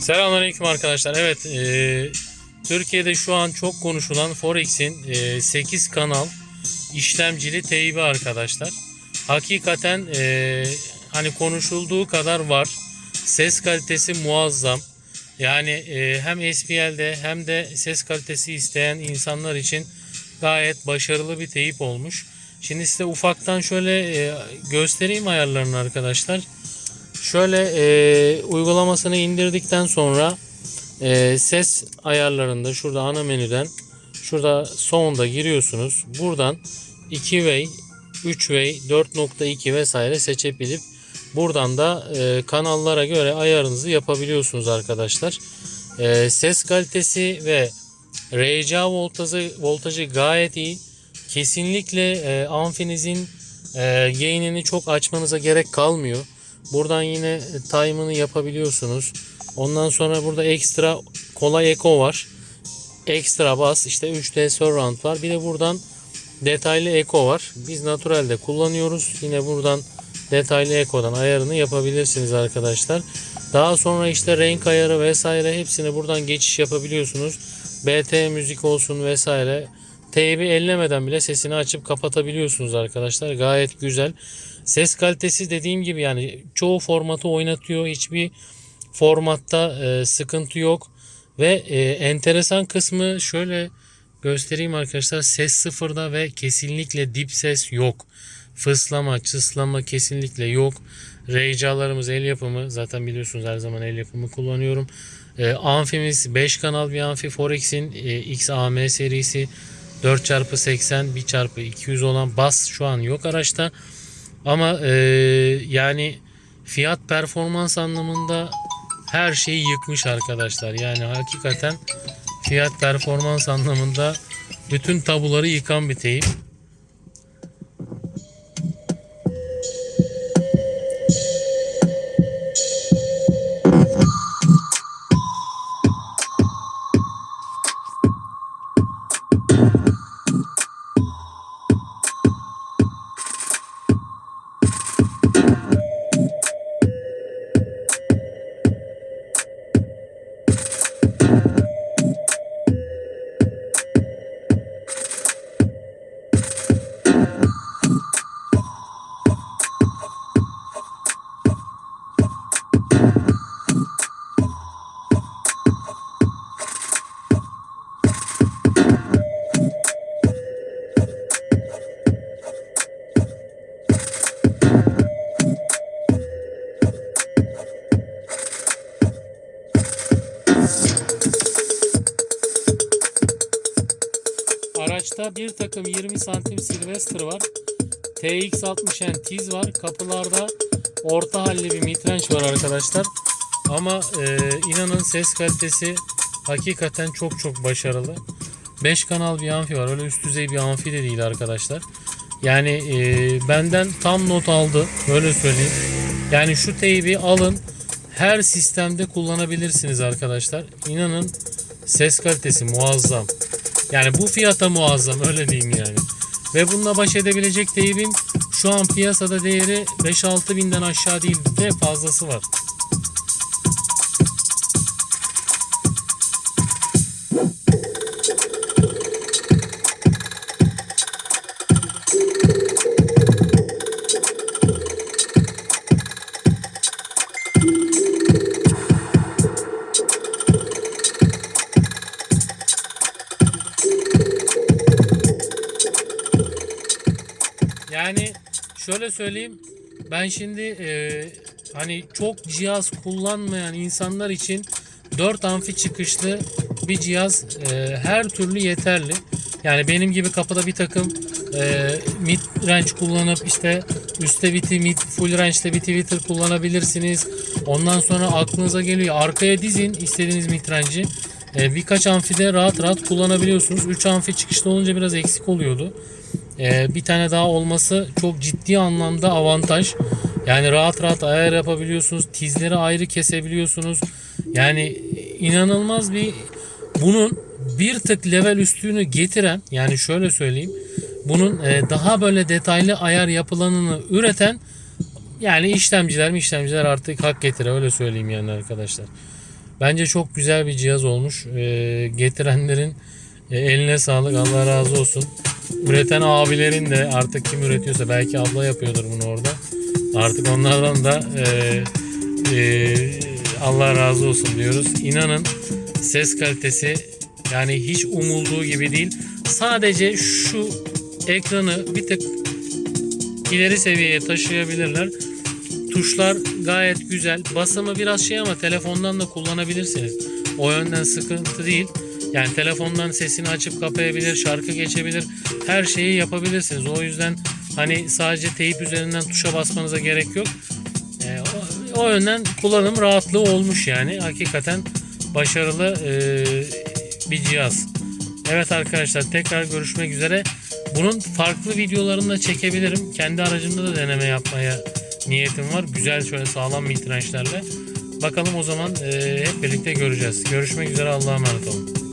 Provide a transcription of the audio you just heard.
Selamünaleyküm arkadaşlar. Evet, e, Türkiye'de şu an çok konuşulan Forex'in e, 8 kanal işlemcili teybi arkadaşlar. Hakikaten e, hani konuşulduğu kadar var. Ses kalitesi muazzam. Yani e, hem SPL'de hem de ses kalitesi isteyen insanlar için gayet başarılı bir teyip olmuş. Şimdi size ufaktan şöyle e, göstereyim ayarlarını arkadaşlar. Şöyle e, uygulamasını indirdikten sonra e, ses ayarlarında şurada ana menüden şurada sound'a giriyorsunuz. Buradan 2 way, 3 way, 4.2 vesaire seçebilip buradan da e, kanallara göre ayarınızı yapabiliyorsunuz arkadaşlar. E, ses kalitesi ve RCA voltajı, voltajı gayet iyi. Kesinlikle e, amfinizin e, gain'ini çok açmanıza gerek kalmıyor. Buradan yine time'ını yapabiliyorsunuz. Ondan sonra burada ekstra kolay echo var. Ekstra bas işte 3D surround var. Bir de buradan detaylı echo var. Biz naturalde kullanıyoruz. Yine buradan detaylı ekodan ayarını yapabilirsiniz arkadaşlar. Daha sonra işte renk ayarı vesaire hepsini buradan geçiş yapabiliyorsunuz. BT müzik olsun vesaire. Teybi ellemeden bile sesini açıp kapatabiliyorsunuz arkadaşlar. Gayet güzel. Ses kalitesi dediğim gibi yani çoğu formatı oynatıyor. Hiçbir formatta e, sıkıntı yok. Ve e, enteresan kısmı şöyle göstereyim arkadaşlar. Ses sıfırda ve kesinlikle dip ses yok. Fıslama, çıslama kesinlikle yok. Reycalarımız el yapımı. Zaten biliyorsunuz her zaman el yapımı kullanıyorum. E, amfimiz 5 kanal bir amfi. Forex'in e, XAM serisi 4x80 1x200 olan bas şu an yok araçta. Ama e, yani fiyat performans anlamında her şeyi yıkmış arkadaşlar. Yani hakikaten fiyat performans anlamında bütün tabuları yıkan bir teyip. Araçta bir takım 20 santim Sylvester var. TX60N tiz var. Kapılarda orta halli bir midrange var arkadaşlar. Ama e, inanın ses kalitesi hakikaten çok çok başarılı. 5 kanal bir amfi var. Öyle üst düzey bir amfi de değil arkadaşlar. Yani e, benden tam not aldı. Böyle söyleyeyim. Yani şu teybi alın. Her sistemde kullanabilirsiniz arkadaşlar. İnanın ses kalitesi muazzam. Yani bu fiyata muazzam öyle diyeyim yani. Ve bununla baş edebilecek teybin şu an piyasada değeri 5-6 binden aşağı değil de fazlası var. Yani şöyle söyleyeyim. Ben şimdi e, hani çok cihaz kullanmayan insanlar için 4 amfi çıkışlı bir cihaz e, her türlü yeterli. Yani benim gibi kapıda bir takım e, mid range kullanıp işte üstte biti mid full range'de bir tweeter kullanabilirsiniz. Ondan sonra aklınıza geliyor arkaya dizin istediğiniz mid range'i. E, birkaç amfide rahat rahat kullanabiliyorsunuz. 3 amfi çıkışlı olunca biraz eksik oluyordu. Ee, bir tane daha olması çok ciddi anlamda avantaj. Yani rahat rahat ayar yapabiliyorsunuz. Tizleri ayrı kesebiliyorsunuz. Yani inanılmaz bir bunun bir tık level üstünü getiren yani şöyle söyleyeyim. Bunun e, daha böyle detaylı ayar yapılanını üreten yani işlemciler mi işlemciler artık hak getire öyle söyleyeyim yani arkadaşlar. Bence çok güzel bir cihaz olmuş. Ee, getirenlerin e, eline sağlık. Allah razı olsun. Üreten abilerin de artık kim üretiyorsa belki abla yapıyordur bunu orada. Artık onlardan da e, e, Allah razı olsun diyoruz. İnanın ses kalitesi yani hiç umulduğu gibi değil. Sadece şu ekranı bir tık ileri seviyeye taşıyabilirler. Tuşlar gayet güzel. Basımı biraz şey ama telefondan da kullanabilirsiniz. O yönden sıkıntı değil. Yani telefondan sesini açıp kapayabilir, şarkı geçebilir. Her şeyi yapabilirsiniz. O yüzden hani sadece teyip üzerinden tuşa basmanıza gerek yok. Ee, o, o yönden kullanım rahatlığı olmuş yani. Hakikaten başarılı e, bir cihaz. Evet arkadaşlar tekrar görüşmek üzere. Bunun farklı videolarını da çekebilirim. Kendi aracımda da deneme yapmaya niyetim var. Güzel şöyle sağlam mitrençlerle. Bakalım o zaman e, hep birlikte göreceğiz. Görüşmek üzere Allah'a emanet olun.